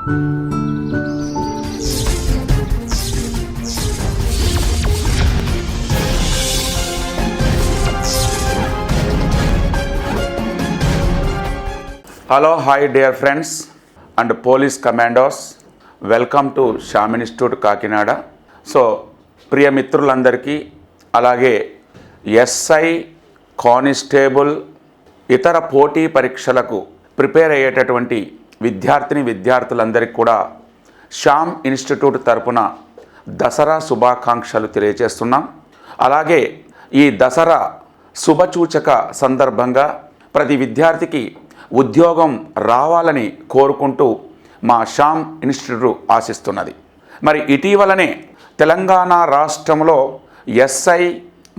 Hello hi dear friends and police commandos welcome to Shyam institute Kakinada so ప్రియ మిత్రులందరికీ అలాగే SI constable ఇతర పోటీ పరీక్షలకు ప్రిపేర్ అయ్యేటటువంటి విద్యార్థిని విద్యార్థులందరికీ కూడా శ్యామ్ ఇన్స్టిట్యూట్ తరపున దసరా శుభాకాంక్షలు తెలియజేస్తున్నాం. అలాగే ఈ దసరా శుభసూచక సందర్భంగా ప్రతి విద్యార్థికి ఉద్యోగం రావాలని కోరుకుంటూ మా శ్యామ్ ఇన్స్టిట్యూట్ ఆశిస్తున్నది. మరి ఇటీవలనే తెలంగాణ రాష్ట్రంలో ఎస్ఐ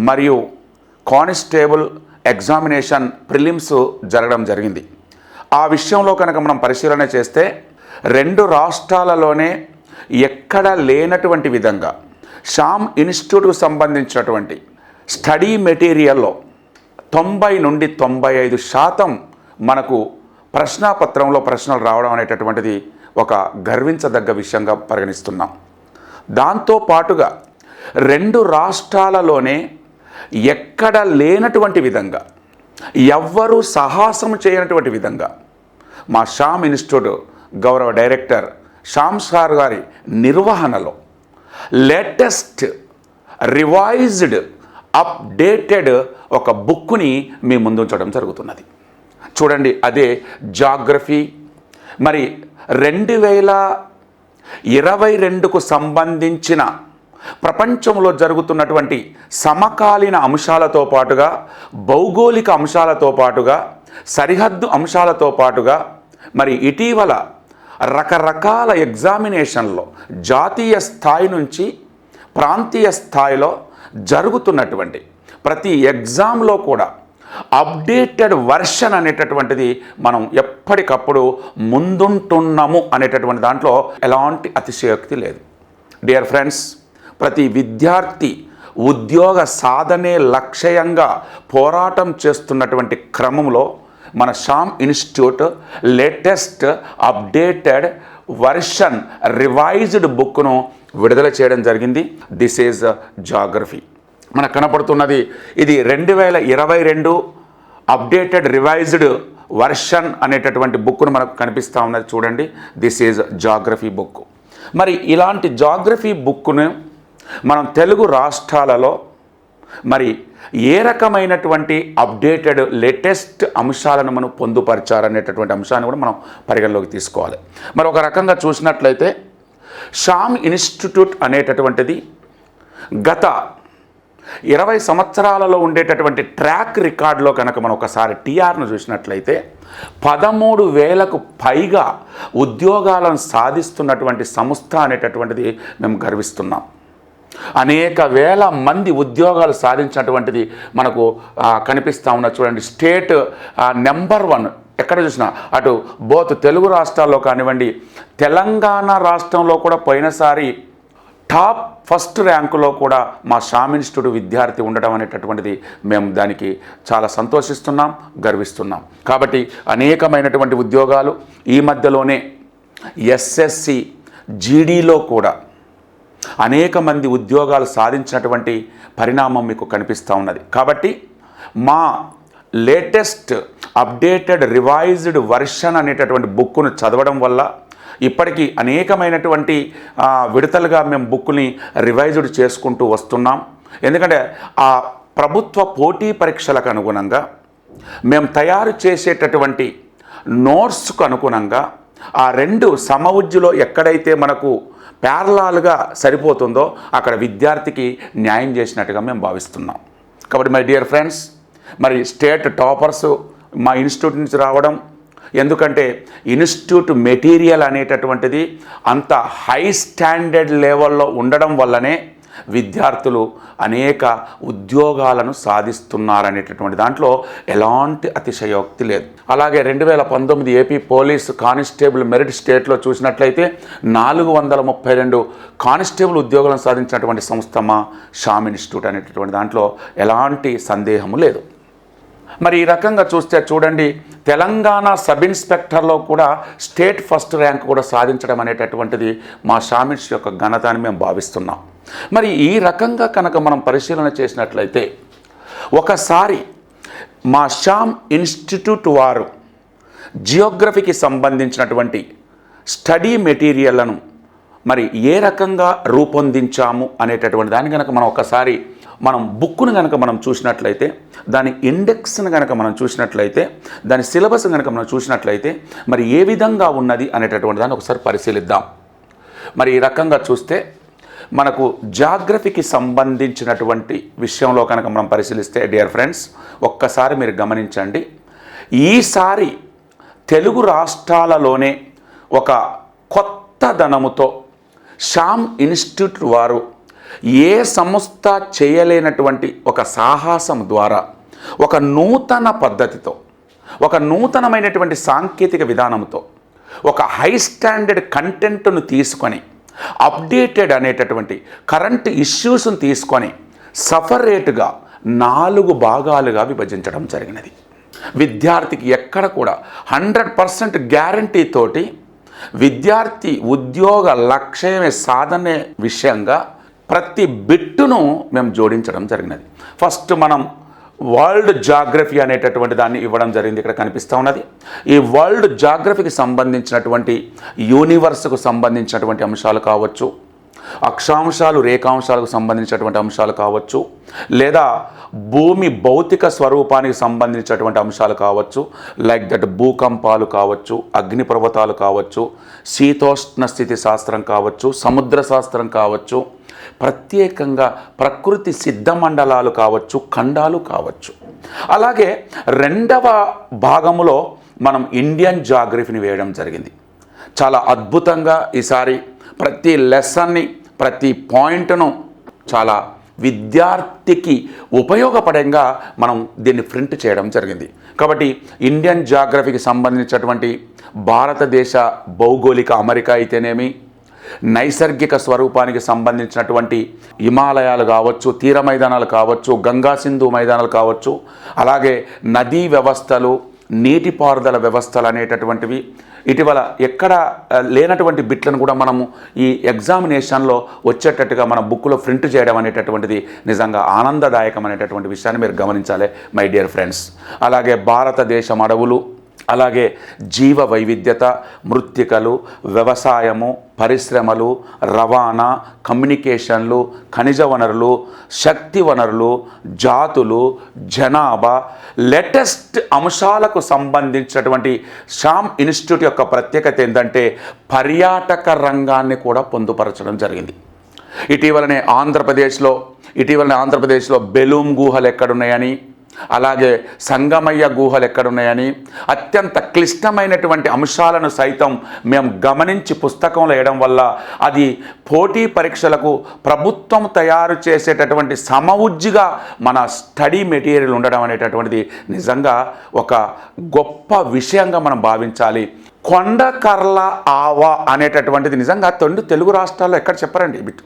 మరియు కానిస్టేబుల్ ఎగ్జామినేషన్ ప్రిలిమ్స్ జరగడం జరిగింది. ఆ విషయంలో కనుక మనం పరిశీలన చేస్తే రెండు రాష్ట్రాలలోనే ఎక్కడ లేనటువంటి విధంగా షామ్ ఇన్స్టిట్యూట్కు సంబంధించినటువంటి స్టడీ మెటీరియల్లో తొంభై నుండి తొంభై ఐదు శాతం మనకు ప్రశ్నాపత్రంలో ప్రశ్నలు రావడం అనేటటువంటిది ఒక గర్వించదగ్గ విషయంగా పరిగణిస్తున్నాం. దాంతో పాటుగా రెండు రాష్ట్రాలలోనే ఎక్కడ లేనటువంటి విధంగా ఎవ్వరూ సాహసం చేయనటువంటి విధంగా మా షామ్ ఇన్స్టిట్యూట్ గౌరవ డైరెక్టర్ షామ్ సార్ గారి నిర్వహణలో లేటెస్ట్ రివైజ్డ్ అప్డేటెడ్ ఒక బుక్ని మీ ముందు ఉంచడం జరుగుతున్నది. చూడండి అదే జాగ్రఫీ. మరి రెండు వేల ఇరవై రెండుకు సంబంధించిన ప్రపంచంలో జరుగుతున్నటువంటి సమకాలీన అంశాలతో పాటుగా భౌగోళిక అంశాలతో పాటుగా సరిహద్దు అంశాలతో పాటుగా మరి ఇటీవల రకరకాల ఎగ్జామినేషన్లో జాతీయ స్థాయి నుంచి ప్రాంతీయ స్థాయిలో జరుగుతున్నటువంటి ప్రతి ఎగ్జామ్లో కూడా అప్డేటెడ్ వర్షన్ అనేటటువంటిది మనం ఎప్పటికప్పుడు ముందుంటున్నాము అనేటటువంటి దాంట్లో ఎలాంటి అతిశయోక్తి లేదు. డియర్ ఫ్రెండ్స్ ప్రతి విద్యార్థి ఉద్యోగ సాధనే లక్ష్యంగా పోరాటం చేస్తున్నటువంటి క్రమంలో మన Sham institute latest updated version revised బుక్ను విడుదల చేయడం జరిగింది. This is geography. మనకు కనపడుతున్నది ఇది రెండు వేల ఇరవై రెండు అప్డేటెడ్ రివైజ్డ్ వర్షన్ అనేటటువంటి బుక్ను మనకు కనిపిస్తూ ఉన్నది చూడండి. This is geography book. మరి ఇలాంటి జాగ్రఫీ బుక్ను మనం తెలుగు రాష్ట్రాలలో మరి ఏ రకమైనటువంటి అప్డేటెడ్ లేటెస్ట్ అంశాలను మనం పొందుపరిచారనేటటువంటి అంశాన్ని కూడా మనం పరిగణలోకి తీసుకోవాలి. మరి ఒక రకంగా చూసినట్లయితే షామ్ ఇన్స్టిట్యూట్ అనేటటువంటిది గత ఇరవై సంవత్సరాలలో ఉండేటటువంటి ట్రాక్ రికార్డులో కనుక మనం ఒకసారి టీఆర్ను చూసినట్లయితే పదమూడు వేలకు పైగా ఉద్యోగాలను సాధిస్తున్నటువంటి సంస్థ అనేటటువంటిది మేము గర్విస్తున్నాం. అనేక వేల మంది ఉద్యోగాలు సాధించినటువంటిది మనకు కనిపిస్తూ ఉన్న చూడండి స్టేట్ నెంబర్ వన్ ఎక్కడ చూసినా అటు బోత్ తెలుగు రాష్ట్రాల్లో కానివ్వండి తెలంగాణ రాష్ట్రంలో కూడా పోయినసారి టాప్ ఫస్ట్ ర్యాంకులో కూడా మా షామ్ ఇన్స్టిట్యూట్ విద్యార్థి ఉండడం అనేటటువంటిది మేము దానికి చాలా సంతోషిస్తున్నాం గర్విస్తున్నాం. కాబట్టి అనేకమైనటువంటి ఉద్యోగాలు ఈ మధ్యలోనే ఎస్ఎస్సి జీడీలో కూడా అనేక మంది ఉద్యోగాలు సాధించినటువంటి పరిణామం మీకు కనిపిస్తూ ఉన్నది. కాబట్టి మా లేటెస్ట్ అప్డేటెడ్ రివైజ్డ్ వర్షన్ అనేటటువంటి బుక్ను చదవడం వల్ల ఇప్పటికీ అనేకమైనటువంటి విడతలుగా మేము బుక్ని రివైజ్డ్ చేసుకుంటూ వస్తున్నాం. ఎందుకంటే ఆ ప్రభుత్వ పోటీ పరీక్షలకు అనుగుణంగా మేము తయారు చేసేటటువంటి నోట్స్కు అనుగుణంగా ఆ రెండు సమవుజ్జులో ఎక్కడైతే మనకు ప్యారలాల్గా సరిపోతుందో అక్కడ విద్యార్థికి న్యాయం చేసినట్టుగా మేము భావిస్తున్నాం. కాబట్టి మై డియర్ ఫ్రెండ్స్ మరి స్టేట్ టాపర్స్ మా ఇన్స్టిట్యూట్ నుంచి రావడం ఎందుకంటే ఇన్స్టిట్యూట్ మెటీరియల్ అనేటటువంటిది అంత హై స్టాండర్డ్ లెవెల్లో ఉండడం వల్లనే విద్యార్థులు అనేక ఉద్యోగాలను సాధిస్తున్నారనేటటువంటి దాంట్లో ఎలాంటి అతిశయోక్తి లేదు. అలాగే రెండు వేల పంతొమ్మిది ఏపీ పోలీస్ కానిస్టేబుల్ మెరిట్ స్టేట్లో చూసినట్లయితే నాలుగు వందల ముప్పై రెండు కానిస్టేబుల్ ఉద్యోగాలను సాధించినటువంటి సంస్థ మా షామ్ ఇన్స్టిట్యూట్ అనేటటువంటి దాంట్లో ఎలాంటి సందేహము లేదు. మరి ఈ రకంగా చూస్తే చూడండి తెలంగాణ సబ్ ఇన్స్పెక్టర్లో కూడా స్టేట్ ఫస్ట్ ర్యాంక్ కూడా సాధించడం అనేటటువంటిది మా షామిన్స్ యొక్క ఘనత అని మేము భావిస్తున్నాం. మరి ఈ రకంగా కనుక మనం పరిశీలన చేసినట్లయితే ఒకసారి మా షామ్ ఇన్స్టిట్యూట్ వారు జియోగ్రఫీకి సంబంధించినటువంటి స్టడీ మెటీరియల్లను మరి ఏ రకంగా రూపొందించాము అనేటటువంటి దాన్ని కనుక మనం ఒకసారి మనం బుక్ను కనుక మనం చూసినట్లయితే దాని ఇండెక్స్ను కనుక మనం చూసినట్లయితే దాని సిలబస్ కనుక మనం చూసినట్లయితే మరి ఏ విధంగా ఉన్నది అనేటటువంటి దాన్ని ఒకసారి పరిశీలిద్దాం. మరి ఈ రకంగా చూస్తే మనకు జాగ్రఫీకి సంబంధించినటువంటి విషయంలో కనుక మనం పరిశీలిస్తే డియర్ ఫ్రెండ్స్ ఒక్కసారి మీరు గమనించండి. ఈసారి తెలుగు రాష్ట్రాలలోనే ఒక కొత్త ధనముతో షామ్ ఇన్స్టిట్యూట్ వారు ఏ సంస్థ చేయలేనటువంటి ఒక సాహసం ద్వారా ఒక నూతన పద్ధతితో ఒక నూతనమైనటువంటి సాంకేతిక విధానంతో ఒక హై స్టాండర్డ్ కంటెంట్ను తీసుకొని అప్డేటెడ్ అనేటటువంటి కరెంట్ ఇష్యూస్ను తీసుకొని సపరేట్గా నాలుగు భాగాలుగా విభజించడం జరిగినది. విద్యార్థికి ఎక్కడ కూడా హండ్రెడ్ పర్సెంట్ గ్యారంటీ తోటి విద్యార్థి ఉద్యోగ లక్ష్యమే సాధనే విషయంగా ప్రతి బిట్టును మేము జోడించడం జరిగినది. ఫస్ట్ మనం వరల్డ్ జాగ్రఫీ అనేటటువంటి దాన్ని ఇవ్వడం జరిగింది. ఇక్కడ కనిపిస్తూ ఉన్నది. ఈ వరల్డ్ జాగ్రఫీకి సంబంధించినటువంటి యూనివర్స్కు సంబంధించినటువంటి అంశాలు కావచ్చు అక్షాంశాలు రేఖాంశాలకు సంబంధించినటువంటి అంశాలు కావచ్చు లేదా భూమి భౌతిక స్వరూపానికి సంబంధించినటువంటి అంశాలు కావచ్చు లైక్ దట్ భూకంపాలు కావచ్చు అగ్నిపర్వతాలు కావచ్చు శీతోష్ణ స్థితి శాస్త్రం కావచ్చు సముద్ర శాస్త్రం కావచ్చు ప్రత్యేకంగా ప్రకృతి సిద్ధ మండలాలు కావచ్చు ఖండాలు కావచ్చు. అలాగే రెండవ భాగములో మనం ఇండియన్ జాగ్రఫీని వేయడం జరిగింది. చాలా అద్భుతంగా ఈసారి ప్రతి లెసన్ని ప్రతి పాయింట్ను చాలా విద్యార్థికి ఉపయోగపడంగా మనం దీన్ని ప్రింట్ చేయడం జరిగింది. కాబట్టి ఇండియన్ జాగ్రఫీకి సంబంధించినటువంటి భారతదేశ భౌగోళిక అమరిక అయితేనేమి నైసర్గిక స్వరూపానికి సంబంధించినటువంటి హిమాలయాలు కావచ్చు తీర మైదానాలు కావచ్చు గంగా సింధు మైదానాలు కావచ్చు అలాగే నదీ వ్యవస్థలు నీటిపారుదల వ్యవస్థలు అనేటటువంటివి. ఇటీవల ఎక్కడ లేనటువంటి బిట్లను కూడా మనము ఈ ఎగ్జామినేషన్లో వచ్చేటట్టుగా మన బుక్లో ప్రింట్ చేయడం అనేటటువంటిది నిజంగా ఆనందదాయకం అనేటటువంటి విషయాన్ని మీరు గమనించాలి మై డియర్ ఫ్రెండ్స్. అలాగే భారతదేశం అడవులు అలాగే జీవ వైవిధ్యత మృత్తికలు వ్యవసాయము పరిశ్రమలు రవాణా కమ్యూనికేషన్లు ఖనిజ వనరులు శక్తి వనరులు జాతులు జనాభా లేటెస్ట్ అంశాలకు సంబంధించినటువంటి షామ్ ఇన్స్టిట్యూట్ యొక్క ప్రత్యేకత ఏంటంటే పర్యాటక రంగాన్ని కూడా పొందుపరచడం జరిగింది. ఇటీవలనే ఆంధ్రప్రదేశ్లో ఇటీవలనే ఆంధ్రప్రదేశ్లో బెలూమ్ గుహలు ఎక్కడున్నాయని అలాగే సంగమయ్య గుహలు ఎక్కడున్నాయని అత్యంత క్లిష్టమైనటువంటి అంశాలను సైతం మేము గమనించి పుస్తకంలో వేయడం వల్ల అది పోటీ పరీక్షలకు ప్రభుత్వం తయారు చేసేటటువంటి సమవుజ్జిగా మన స్టడీ మెటీరియల్ ఉండడం అనేటటువంటిది నిజంగా ఒక గొప్ప విషయంగా మనం భావించాలి. కొండకర్ల ఆవా అనేటటువంటిది నిజంగా తొండు తెలుగు రాష్ట్రాల్లో ఎక్కడ చెప్పరండి బిట్టు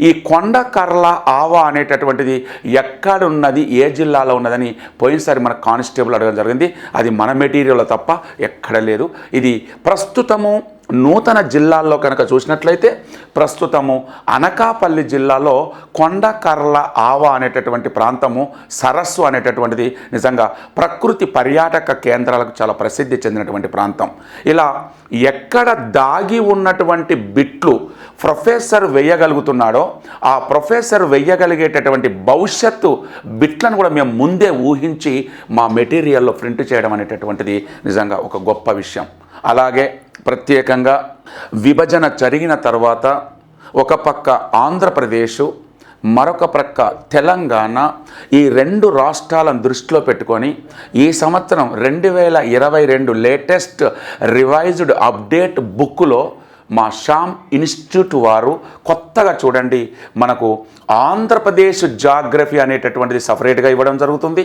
ఈ కొండ కర్ల ఆవా అనేటటువంటిది ఎక్కడున్నది ఏ జిల్లాలో ఉన్నదని పోయినసారి మన కానిస్టేబుల్ అడగడం జరిగింది. అది మన మెటీరియల్ తప్ప ఎక్కడ లేదు. ఇది ప్రస్తుతము నూతన జిల్లాల్లో కనుక చూసినట్లయితే ప్రస్తుతము అనకాపల్లి జిల్లాలో కొండకర్ల ఆవా అనేటటువంటి ప్రాంతము సరస్సు అనేటటువంటిది నిజంగా ప్రకృతి పర్యాటక కేంద్రాలకు చాలా ప్రసిద్ధి చెందినటువంటి ప్రాంతం. ఇలా ఎక్కడ దాగి ఉన్నటువంటి బిట్లు ప్రొఫెసర్ వేయగలుగుతున్నాడో ఆ ప్రొఫెసర్ వేయగలిగేటటువంటి భవిష్యత్తు బిట్లను కూడా మేము ముందే ఊహించి మా మెటీరియల్లో ప్రింట్ చేయడం అనేటటువంటిది నిజంగా ఒక గొప్ప విషయం. అలాగే ప్రత్యేకంగా విభజన జరిగిన తర్వాత ఒక పక్క ఆంధ్రప్రదేశ్ మరొక ప్రక్క తెలంగాణ ఈ రెండు రాష్ట్రాలను దృష్టిలో పెట్టుకొని ఈ సంవత్సరం రెండు వేల ఇరవై రెండు లేటెస్ట్ రివైజ్డ్ అప్డేట్ బుక్లో మా షామ్ ఇన్స్టిట్యూట్ వారు కొత్తగా చూడండి మనకు ఆంధ్రప్రదేశ్ జాగ్రఫీ అనేటటువంటిది సపరేట్గా ఇవ్వడం జరుగుతుంది.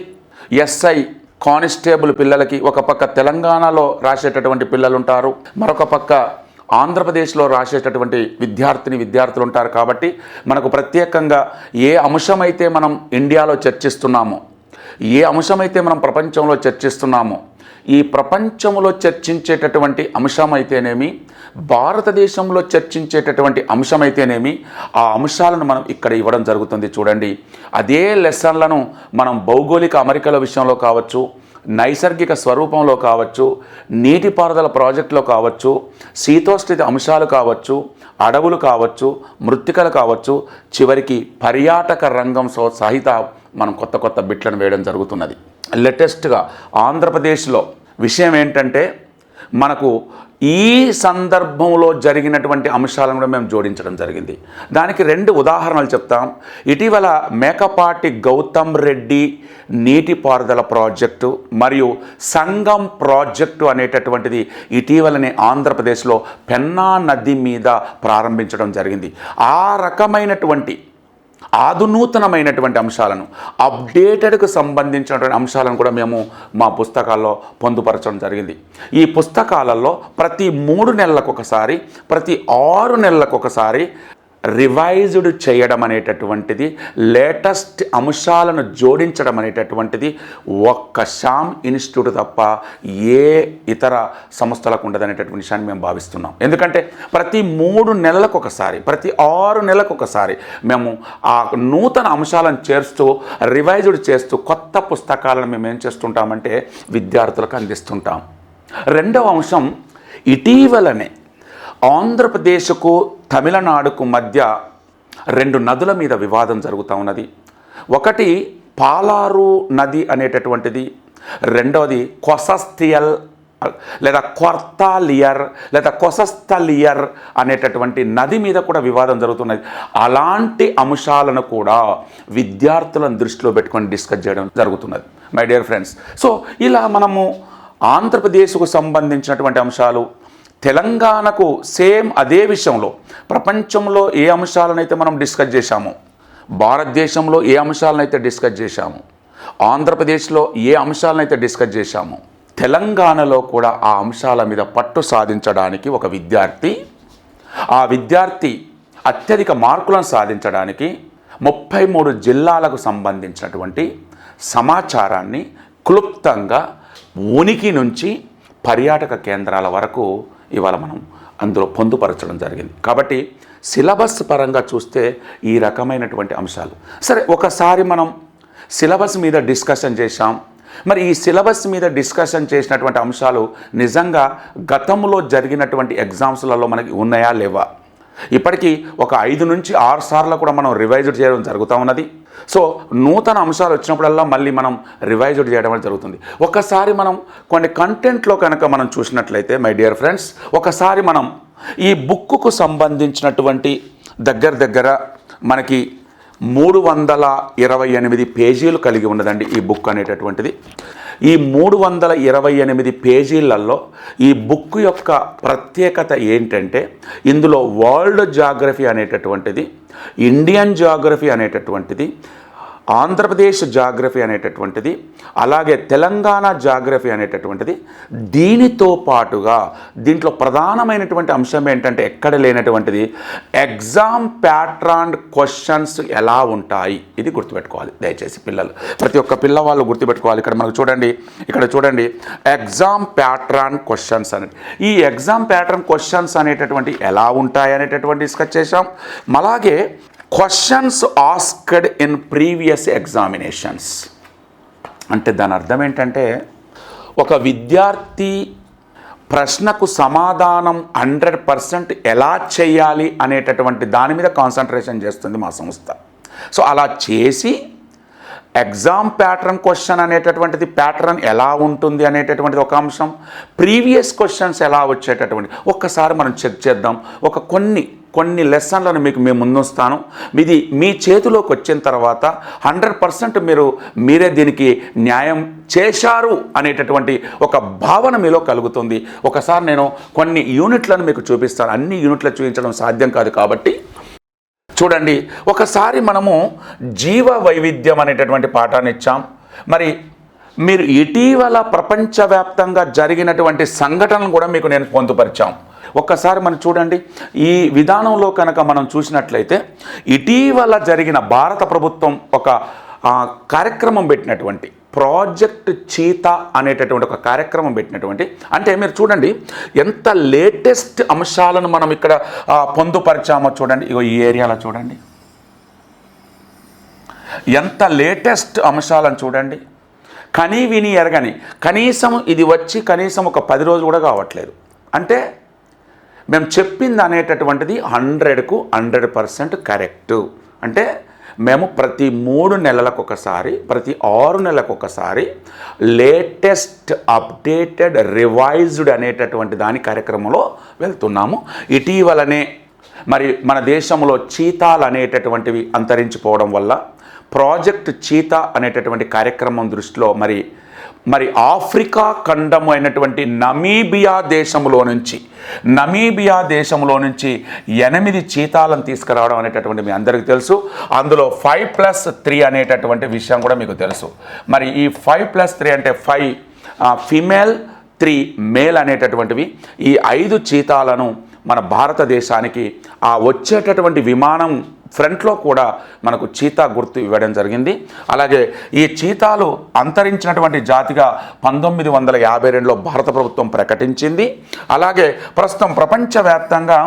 ఎస్ఐ కానిస్టేబుల్ పిల్లలకి ఒక పక్క తెలంగాణలో రాసేటటువంటి పిల్లలు ఉంటారు మరొక పక్క ఆంధ్రప్రదేశ్లో రాసేటటువంటి విద్యార్థిని విద్యార్థులు ఉంటారు కాబట్టి మనకు ప్రత్యేకంగా ఏ అంశమైతే మనం ఇండియాలో చర్చిస్తున్నామో ఏ అంశమైతే మనం ప్రపంచంలో చర్చిస్తున్నామో ఈ ప్రపంచంలో చర్చించేటటువంటి అంశమైతేనేమి భారతదేశంలో చర్చించేటటువంటి అంశమైతేనేమి ఆ అంశాలను మనం ఇక్కడ ఇవ్వడం జరుగుతుంది చూడండి. అదే లెసన్లను మనం భౌగోళిక అమరికల విషయంలో కావచ్చు నైసర్గిక స్వరూపంలో కావచ్చు నీటిపారుదల ప్రాజెక్టులో కావచ్చు శీతోష్ణిత అంశాలు కావచ్చు అడవులు కావచ్చు మృత్తికలు కావచ్చు చివరికి పర్యాటక రంగం సో సహిత మనం కొత్త కొత్త బిట్లను వేయడం జరుగుతున్నది. లేటెస్ట్గా ఆంధ్రప్రదేశ్లో విషయం ఏంటంటే మనకు ఈ సందర్భంలో జరిగినటువంటి అంశాలను కూడా మేము జోడించడం జరిగింది. దానికి రెండు ఉదాహరణలు చెప్తాం. ఇటీవల మేకపాటి గౌతమ్ రెడ్డి నీటిపారుదల ప్రాజెక్టు మరియు సంగం ప్రాజెక్టు అనేటటువంటిది ఇటీవలనే ఆంధ్రప్రదేశ్లో పెన్నా నది మీద ప్రారంభించడం జరిగింది. ఆ రకమైనటువంటి ఆధునూతనమైనటువంటి అంశాలను అప్డేటెడ్కు సంబంధించినటువంటి అంశాలను కూడా మేము మా పుస్తకాల్లో పొందుపరచడం జరిగింది. ఈ పుస్తకాలలో ప్రతి మూడు నెలలకు ఒకసారి ప్రతి ఆరు నెలలకు ఒకసారి రివైజ్డ్ చేయడం అనేటటువంటిది లేటెస్ట్ అంశాలను జోడించడం అనేటటువంటిది ఒక్క శామ్ ఇన్స్టిట్యూట్ తప్ప ఏ ఇతర సంస్థలకు ఉండదనేటటువంటి విషయాన్ని మేము భావిస్తున్నాం. ఎందుకంటే ప్రతి మూడు నెలలకు ఒకసారి ప్రతి ఆరు నెలలకు ఒకసారి మేము ఆ నూతన అంశాలను చేరుస్తూ రివైజ్డ్ చేస్తూ కొత్త పుస్తకాలను మేము ఏం చేస్తుంటామంటే విద్యార్థులకు అందిస్తుంటాం. రెండవ అంశం ఇటీవలనే ఆంధ్రప్రదేశ్కు తమిళనాడుకు మధ్య రెండు నదుల మీద వివాదం జరుగుతూ ఉన్నది. ఒకటి పాలారు నది అనేటటువంటిది రెండవది కొసస్తియల్ లేదా క్వర్తాలియర్ లేదా కొసస్తలియర్ అనేటటువంటి నది మీద కూడా వివాదం జరుగుతున్నది. అలాంటి అంశాలను కూడా విద్యార్థులను దృష్టిలో పెట్టుకొని డిస్కస్ చేయడం జరుగుతున్నది మై డియర్ ఫ్రెండ్స్. సో ఇలా మనము ఆంధ్రప్రదేశ్కు సంబంధించినటువంటి అంశాలు తెలంగాణకు సేమ్ అదే విషయంలో ప్రపంచంలో ఏ అంశాలనైతే మనం డిస్కస్ చేశామో భారతదేశంలో ఏ అంశాలనైతే డిస్కస్ చేశామో ఆంధ్రప్రదేశ్లో ఏ అంశాలనైతే డిస్కస్ చేశామో తెలంగాణలో కూడా ఆ అంశాల మీద పట్టు సాధించడానికి ఒక విద్యార్థి ఆ విద్యార్థి అత్యధిక మార్కులను సాధించడానికి ముప్పై మూడు జిల్లాలకు సంబంధించినటువంటి సమాచారాన్ని క్లుప్తంగా ఉనికి నుంచి పర్యాటక కేంద్రాల వరకు ఇవాళ మనం అందులో పొందుపరచడం జరిగింది. కాబట్టి సిలబస్ పరంగా చూస్తే ఈ రకమైనటువంటి అంశాలు. సరే ఒకసారి మనం సిలబస్ మీద డిస్కషన్ చేశాం. మరి ఈ సిలబస్ మీద డిస్కషన్ చేసినటువంటి అంశాలు నిజంగా గతంలో జరిగినటువంటి ఎగ్జామ్స్లలో మనకి ఉన్నాయా లేవా? ఇప్పటికీ ఒక ఐదు నుంచి ఆరు సార్లు కూడా మనం రివైజ్ చేయడం జరుగుతూ ఉన్నది. సో నూతన అంశాలు వచ్చినప్పుడల్లా మళ్ళీ మనం రివైజ్డ్ చేయడం అనేది జరుగుతుంది. ఒకసారి మనం కొన్ని కంటెంట్లో కనుక మనం చూసినట్లయితే మై డియర్ ఫ్రెండ్స్ ఒకసారి మనం ఈ బుక్కుకు సంబంధించినటువంటి దగ్గర దగ్గర మనకి మూడు వందల ఇరవై ఎనిమిది పేజీలు కలిగి ఉన్నదండి ఈ బుక్ అనేటటువంటిది. ఈ మూడు వందల ఇరవై ఎనిమిది పేజీలలో ఈ బుక్ యొక్క ప్రత్యేకత ఏంటంటే ఇందులో వరల్డ్ జాగ్రఫీ అనేటటువంటిది ఇండియన్ జాగ్రఫీ అనేటటువంటిది ఆంధ్రప్రదేశ్ జాగ్రఫీ అనేటటువంటిది అలాగే తెలంగాణ జాగ్రఫీ అనేటటువంటిది దీనితో పాటుగా దీంట్లో ప్రధానమైనటువంటి అంశం ఏంటంటే ఎక్కడ లేనటువంటిది ఎగ్జామ్ ప్యాట్రాన్ క్వశ్చన్స్ ఎలా ఉంటాయి ఇది గుర్తుపెట్టుకోవాలి. దయచేసి పిల్లలు ప్రతి ఒక్క పిల్లవాళ్ళు గుర్తుపెట్టుకోవాలి. ఇక్కడ మనకు చూడండి ఇక్కడ చూడండి ఎగ్జామ్ ప్యాట్రాన్ క్వశ్చన్స్ అనేది ఈ ఎగ్జామ్ ప్యాట్రన్ క్వశ్చన్స్ అనేటటువంటి ఎలా ఉంటాయి అనేటటువంటి డిస్కస్ చేసాం అలాగే questions asked in previous examinations అంటే దాని అర్థం ఏంటంటే ఒక విద్యార్థి ప్రశ్నకు సమాధానం హండ్రెడ్ పర్సెంట్ ఎలా చేయాలి అనేటటువంటి దాని మీద కాన్సన్ట్రేషన్ చేస్తుంది మా సంస్థ. సో అలా చేసి ఎగ్జామ్ ప్యాటర్న్ క్వశ్చన్ అనేటటువంటిది ప్యాటర్న్ ఎలా ఉంటుంది అనేటటువంటిది ఒక అంశం. ప్రీవియస్ క్వశ్చన్స్ ఎలా వచ్చేటటువంటి ఒక్కసారి మనం చెక్ చేద్దాం. ఒక కొన్ని కొన్ని లెసన్లను మీకు మేము ముందుస్తాను ఇది మీ చేతిలోకి వచ్చిన తర్వాత హండ్రెడ్ పర్సెంట్ మీరు మీరే దీనికి న్యాయం చేశారు అనేటటువంటి ఒక భావన మీలో కలుగుతుంది. ఒకసారి నేను కొన్ని యూనిట్లను మీకు చూపిస్తాను. అన్ని యూనిట్లు చూపించడం సాధ్యం కాదు కాబట్టి. చూడండి ఒకసారి మనము జీవ వైవిధ్యం అనేటటువంటి పాఠాన్ని ఇచ్చాం. మరి మీరు ఇటీవల ప్రపంచవ్యాప్తంగా జరిగినటువంటి సంఘటనలు కూడా మీకు నేను పొందుపరిచాం. ఒక్కసారి మనం చూడండి. ఈ విధానంలో కనుక మనం చూసినట్లయితే ఇటీవల జరిగిన భారత ప్రభుత్వం ఒక కార్యక్రమం పెట్టినటువంటి ప్రాజెక్ట్ చీత అనేటటువంటి ఒక కార్యక్రమం పెట్టినటువంటి అంటే మీరు చూడండి ఎంత లేటెస్ట్ అంశాలను మనం ఇక్కడ పొందుపరిచామో చూడండి. ఇగో ఈ ఏరియాలో చూడండి. ఎంత లేటెస్ట్ అంశాలను చూడండి. కనీ విని ఎరగని కనీసం ఇది వచ్చి కనీసం ఒక పది రోజులు కూడా కావట్లేదు. అంటే మేము చెప్పింది అనేటటువంటిది హండ్రెడ్కు హండ్రెడ్ పర్సెంట్ కరెక్ట్. అంటే మేము ప్రతి మూడు నెలలకు ఒకసారి ప్రతి ఆరు నెలలకు ఒకసారి లేటెస్ట్ అప్డేటెడ్ రివైజ్డ్ అనేటటువంటి దాని కార్యక్రమంలో వెళ్తున్నాము. ఇటీవలనే మరి మన దేశంలో చీతాలు అనేటటువంటివి అంతరించిపోవడం వల్ల ప్రాజెక్ట్ చీత అనేటటువంటి కార్యక్రమం దృష్టిలో మరి మరి ఆఫ్రికా ఖండము అయినటువంటి నమీబియా దేశంలో నుంచి నమీబియా దేశంలో నుంచి ఎనిమిది చీతాలను తీసుకురావడం అనేటటువంటి మీ అందరికీ తెలుసు. అందులో ఫైవ్ ప్లస్ త్రీ అనేటటువంటి విషయం కూడా మీకు తెలుసు. మరి ఈ ఫైవ్ ప్లస్ త్రీ అంటే ఫైవ్ ఫిమేల్ త్రీ మేల్ అనేటటువంటివి ఈ ఐదు చీతాలను మన భారతదేశానికి ఆ వచ్చేటటువంటి విమానం ఫ్రంట్లో కూడా మనకు చీతా గుర్తు ఇవ్వడం జరిగింది. అలాగే ఈ చీతాలు అంతరించినటువంటి జాతిగా పంతొమ్మిది వందల యాభై రెండులో భారత ప్రభుత్వం ప్రకటించింది. అలాగే ప్రస్తుతం ప్రపంచవ్యాప్తంగా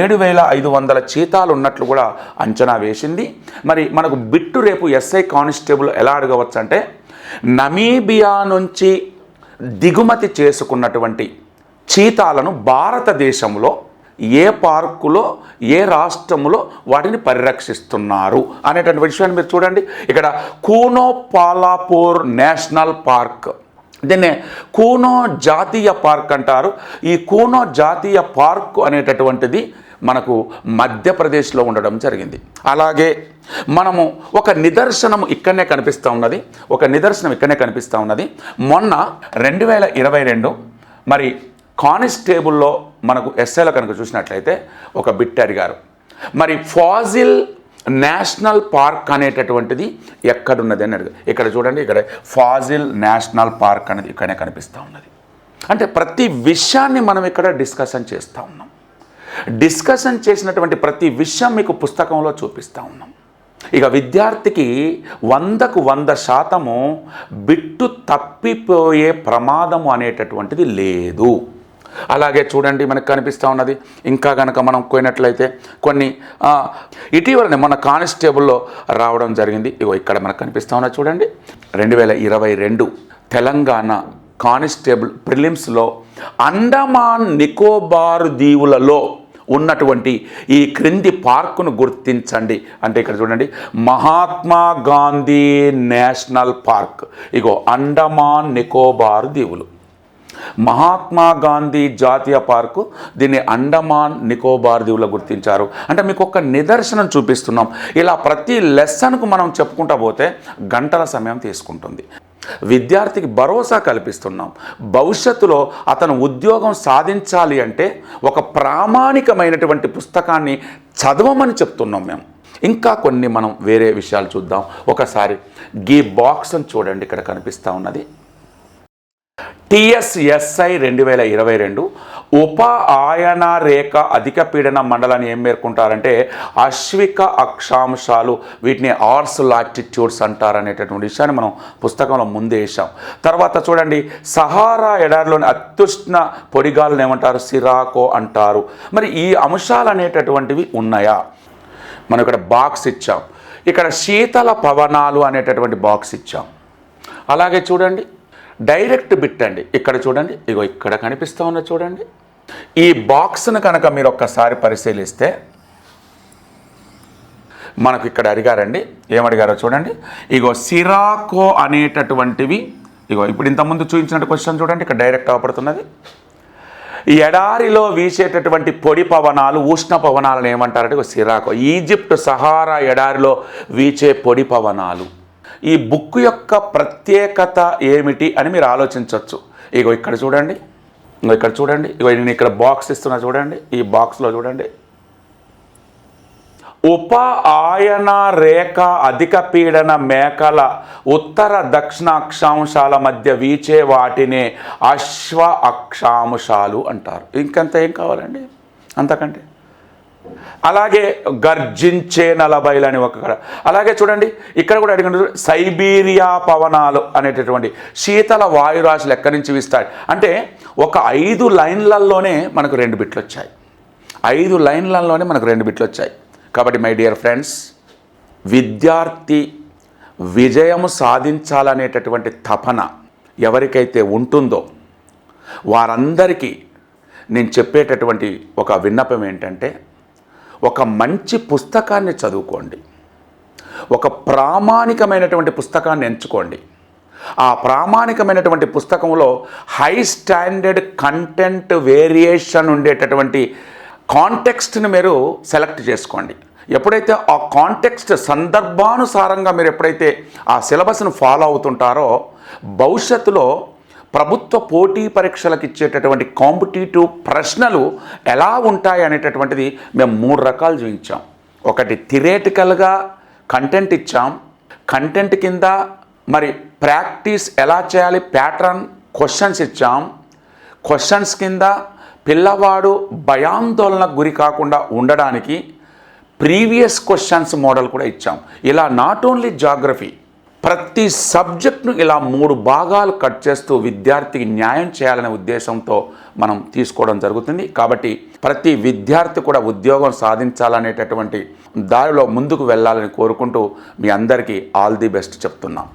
ఏడు వేల ఐదు వందల చీతాలు ఉన్నట్లు కూడా అంచనా వేసింది. మరి మనకు బిట్టు రేపు ఎస్ఐ కానిస్టేబుల్ ఎలా అడగవచ్చు అంటే నమీబియా నుంచి దిగుమతి చేసుకున్నటువంటి చీతాలను భారతదేశంలో ఏ పార్కులో ఏ రాష్ట్రంలో వాటిని పరిరక్షిస్తున్నారు అనేటువంటి విషయాన్ని మీరు చూడండి. ఇక్కడ కూనో పాలాపూర్ నేషనల్ పార్క్. దీన్నే కూనో జాతీయ పార్క్ అంటారు. ఈ కూనో జాతీయ పార్క్ అనేటటువంటిది మనకు మధ్యప్రదేశ్లో ఉండడం జరిగింది. అలాగే మనము ఒక నిదర్శనం ఇక్కడనే కనిపిస్తూ ఉన్నది. ఒక నిదర్శనం ఇక్కడనే కనిపిస్తూ ఉన్నది. మొన్న రెండు వేల ఇరవై రెండు మరి కానిస్టేబుల్లో మనకు ఎస్ఏలో కనుక చూసినట్లయితే ఒక బిట్ అడిగారు. మరి ఫాజిల్ నేషనల్ పార్క్ అనేటటువంటిది ఎక్కడున్నది అని అడిగారు. ఇక్కడ చూడండి ఇక్కడ ఫాజిల్ నేషనల్ పార్క్ అనేది ఇక్కడనే కనిపిస్తూ ఉన్నది. అంటే ప్రతి విషయాన్ని మనం ఇక్కడ డిస్కషన్ చేస్తూ ఉన్నాం. డిస్కషన్ చేసినటువంటి ప్రతి విషయం మీకు పుస్తకంలో చూపిస్తూ ఉన్నాం. ఇక విద్యార్థికి వందకు వంద శాతము బిట్టు తప్పిపోయే ప్రమాదము అనేటటువంటిది లేదు. అలాగే చూడండి మనకు కనిపిస్తూ ఉన్నది. ఇంకా కనుక మనం పోయినట్లయితే కొన్ని ఇటీవలనే మన కానిస్టేబుల్లో రావడం జరిగింది. ఇగో ఇక్కడ మనకు కనిపిస్తూ ఉన్నది చూడండి. రెండు వేల ఇరవై రెండు తెలంగాణ కానిస్టేబుల్ ప్రిలిమ్స్లో అండమాన్ నికోబార్ దీవులలో ఉన్నటువంటి ఈ క్రింది పార్కును గుర్తించండి. అంటే ఇక్కడ చూడండి. Mahatma Gandhi national park. ఇగో అండమాన్ నికోబార్ దీవులు. మహాత్మా గాంధీ జాతీయ పార్కు దీన్ని అండమాన్ నికోబార్ దీవుల గుర్తించారు. అంటే మీకు ఒక నిదర్శనం చూపిస్తున్నాం. ఇలా ప్రతి లెసన్కు మనం చెప్పుకుంటా పోతే గంటల సమయం తీసుకుంటుంది. విద్యార్థికి భరోసా కల్పిస్తున్నాం. భవిష్యత్తులో అతను ఉద్యోగం సాధించాలి అంటే ఒక ప్రామాణికమైనటువంటి పుస్తకాన్ని చదవమని చెప్తున్నాం మేము. ఇంకా కొన్ని మనం వేరే విషయాలు చూద్దాం. ఒకసారి గీ బాక్స్ అని చూడండి. ఇక్కడ కనిపిస్తూ ఉన్నది. టిఎస్ఎస్ఐ రెండు వేల ఇరవై రెండు ఉప ఆయన రేఖ అధిక పీడన మండలాన్ని ఏం పేర్కొంటారంటే అశ్విక అక్షాంశాలు వీటిని ఆర్స్ లాటిట్యూడ్స్ అంటారు అనేటటువంటి విషయాన్ని మనం పుస్తకంలో ముందే వేసాం తర్వాత చూడండి సహారా ఎడారిలోని అత్యుష్ణ పొడిగాలను ఏమంటారు? సిరాకో అంటారు. మరి ఈ అంశాలు అనేటటువంటివి ఉన్నాయా? మనం ఇక్కడ బాక్స్ ఇచ్చాం. ఇక్కడ శీతల పవనాలు అనేటటువంటి బాక్స్ ఇచ్చాం. అలాగే చూడండి డైరెక్ట్ బిట్ అండి. ఇక్కడ చూడండి. ఇగో ఇక్కడ కనిపిస్తూ ఉన్న చూడండి. ఈ బాక్స్ను కనుక మీరు ఒక్కసారి పరిశీలిస్తే మనకు ఇక్కడ అడిగారండి. ఏమడిగారో చూడండి. ఇగో సిరాకో అనేటటువంటివి ఇగో ఇప్పుడు ఇంతకుముందు చూపించినట్టు క్వశ్చన్ చూడండి. ఇక్కడ డైరెక్ట్ అవపడుతున్నది. ఈ ఎడారిలో వీసేటటువంటి పొడి పవనాలు ఉష్ణ పవనాలను ఏమంటారంటే సిరాకో ఈజిప్ట్ సహారా ఎడారిలో వీచే పొడి పవనాలు. ఈ బుక్ యొక్క ప్రత్యేకత ఏమిటి అని మీరు ఆలోచించవచ్చు. ఇగో ఇక్కడ చూడండి. ఇగో ఇక్కడ చూడండి. ఇగో నేను ఇక్కడ బాక్స్ ఇస్తున్నా చూడండి. ఈ బాక్స్లో చూడండి. ఉప ఆయన రేఖ అధిక పీడన మేకల ఉత్తర దక్షిణ అక్షాంశాల మధ్య వీచే వాటినే అశ్వ అక్షాంశాలు అంటారు. ఇంకంత ఏం కావాలండి? అంతకంటే? అలాగే గర్జించే నలభైలు అని ఒక అలాగే చూడండి ఇక్కడ కూడా అడిగిన సైబీరియా పవనాలు అనేటటువంటి శీతల వాయురాశులు ఎక్కడి నుంచి వీస్తాయి అంటే ఒక ఐదు లైన్లలోనే మనకు రెండు బిట్లు వచ్చాయి. ఐదు లైన్లలోనే మనకు రెండు బిట్లు వచ్చాయి. కాబట్టి మై డియర్ ఫ్రెండ్స్ విద్యార్థి విజయము సాధించాలనేటటువంటి తపన ఎవరికైతే ఉంటుందో వారందరికీ నేను చెప్పేటటువంటి ఒక విన్నపం ఏంటంటే ఒక మంచి పుస్తకాన్ని చదువుకోండి. ఒక ప్రామాణికమైనటువంటి పుస్తకాన్ని ఎంచుకోండి. ఆ ప్రామాణికమైనటువంటి పుస్తకంలో హై స్టాండర్డ్ కంటెంట్ వేరియేషన్ ఉండేటటువంటి కాంటెక్స్ట్ని మీరు సెలెక్ట్ చేసుకోండి. ఎప్పుడైతే ఆ కాంటెక్స్ట్ సందర్భానుసారంగా మీరు ఎప్పుడైతే ఆ సిలబస్ను ఫాలో అవుతుంటారో భవిష్యత్తులో ప్రభుత్వ పోటీ పరీక్షలకు ఇచ్చేటటువంటి కాంపిటేటివ్ ప్రశ్నలు ఎలా ఉంటాయి అనేటటువంటిది మేము మూడు రకాలు చూపించాం. ఒకటి థిరేటికల్గా కంటెంట్ ఇచ్చాం. కంటెంట్ కింద మరి ప్రాక్టీస్ ఎలా చేయాలి ప్యాటర్న్ క్వశ్చన్స్ ఇచ్చాం. క్వశ్చన్స్ కింద పిల్లవాడు భయాందోళనకు గురి కాకుండా ఉండడానికి ప్రీవియస్ క్వశ్చన్స్ మోడల్ కూడా ఇచ్చాం. ఇలా నాట్ ఓన్లీ జాగ్రఫీ ప్రతి సబ్జెక్ట్ను ఇలా మూడు భాగాలు కట్ చేస్తూ విద్యార్థికి న్యాయం చేయాలనే ఉద్దేశంతో మనం తీసుకోవడం జరుగుతుంది. కాబట్టి ప్రతి విద్యార్థి కూడా ఉద్యోగం సాధించాలనేటటువంటి దారిలో ముందుకు వెళ్ళాలని కోరుకుంటూ మీ అందరికీ ఆల్ ది బెస్ట్ చెప్తున్నాం.